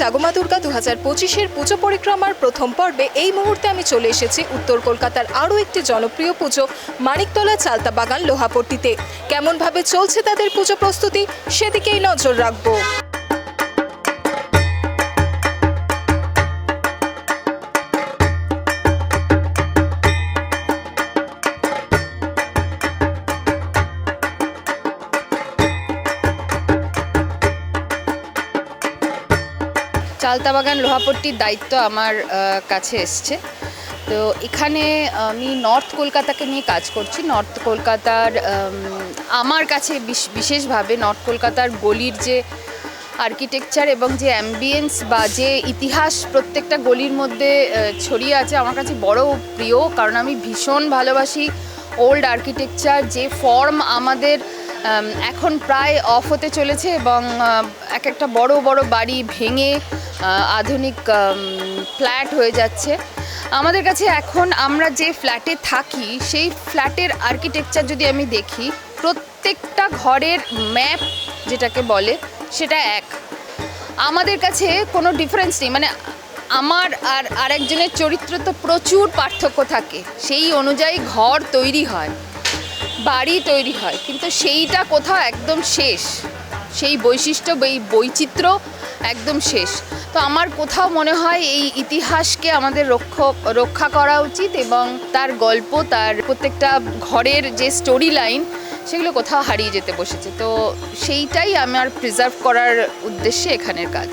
জাগমা দুর্গা দু হাজার পঁচিশের পুজো পরিক্রমার প্রথম পর্বে এই মুহূর্তে আমি চলে এসেছি উত্তর কলকাতার আরও একটি জনপ্রিয় পুজো, মানিকতলা চালতা বাগান লোহাপট্টিতে। কেমনভাবে চলছে তাদের পুজো প্রস্তুতি, সেদিকেই নজর রাখব। চালতা বাগান লোহাপট্টির দায়িত্ব আমার কাছে এসছে। তো এখানে আমি নর্থ কলকাতাকে নিয়ে কাজ করছি। নর্থ কলকাতার আমার কাছে বিশ- বিশেষভাবে নর্থ কলকাতার গলির যে আর্কিটেকচার এবং যে অ্যাম্বিয়েন্স বা যে ইতিহাস প্রত্যেকটা গলির মধ্যে ছড়িয়ে আছে আমার কাছে বড় প্রিয়। কারণ আমি ভীষণ ভালোবাসি ওল্ড আর্কিটেকচার যে ফর্ম আমাদের এখন প্রায় অফ হতে চলেছে এবং এক একটা বড় বড় বাড়ি ভেঙে আধুনিক ফ্ল্যাট হয়ে যাচ্ছে। আমাদের কাছে এখন আমরা যে ফ্ল্যাটে থাকি, সেই ফ্ল্যাটের আর্কিটেকচার যদি আমি দেখি, প্রত্যেকটা ঘরের ম্যাপ যেটাকে বলে, সেটা এক। আমাদের কাছে কোনো ডিফারেন্স নেই। মানে আমার আর আরেকজনের চরিত্র তো প্রচুর পার্থক্য থাকে। সেই অনুযায়ী ঘর তৈরি হয়, বাড়ি তৈরি হয়, কিন্তু সেইটা কোথাও একদম শেষ। সেই বৈশিষ্ট্য, এই বৈচিত্র্য একদম শেষ। তো আমার কোথাও মনে হয় এই ইতিহাসকে আমাদের রক্ষ রক্ষা করা উচিত এবং তার গল্প, তার প্রত্যেকটা ঘরের যে স্টোরি লাইন সেগুলো কোথাও হারিয়ে যেতে বসেছে। তো সেইটাই আমার প্রিজার্ভ করার উদ্দেশ্যে এখানের কাজ।